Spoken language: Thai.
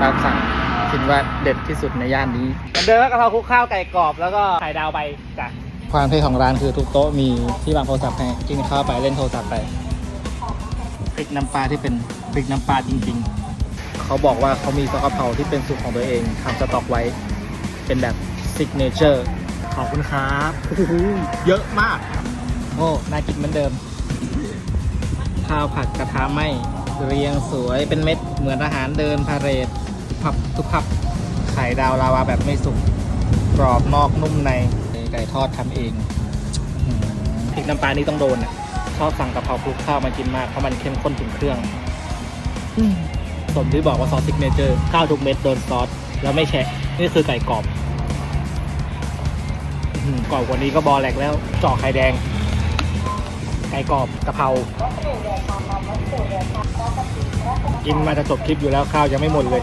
ตามสั่งคิดว่าเด็ดที่สุดในย่านนี้เหมือนเดิมกะเพราคลุกข้าวไก่กรอบแล้วก็ไข่ดาวใบจ้ะความเท่ของร้านคือทุกโต๊ะมีที่วางโทรศัพท์ให้กินข้าวไปเล่นโทรศัพท์ไปพริกน้ำปลาที่เป็นพริกน้ำปลาจริง ๆ เขาบอกว่าเขามีซอสกะเพราที่เป็นสูตรของตัวเองทำสต็อกไว้ เป็นแบบซิกเนเจอร์ขอบคุณครับโอ้โหเยอะมาก โอ้น่ากินเหมือนเดิม ข้าวผัดกระทะไหมเรียงสวยเป็นเม็ดเหมือนอาหารเดินพาเหรดทุก พับทุกพับไข่ดาวลาวาแบบไม่สุกกรอบนอกนุ่มในไก่ทอดทำเองอืมพริกน้ำปลานี่ต้องโดนอะชอบสั่งกะเพราคลุกข้าวมากินมากเพราะมันเข้มข้นถึงเครื่องอืมสมที่บอกว่าซอสซิกเนเจอร์ข้าวทุกเม็ดโดนซอสแล้วไม่แฉะนี่คือไก่กรอบอื้อหือกรอบกว่านี้ก็บอแหลกแล้วเจาะไข่แดง ไก่กรอบกะเพรากินมาจะจบคลิปอยู่แล้วข้าวยังไม่หมดเลย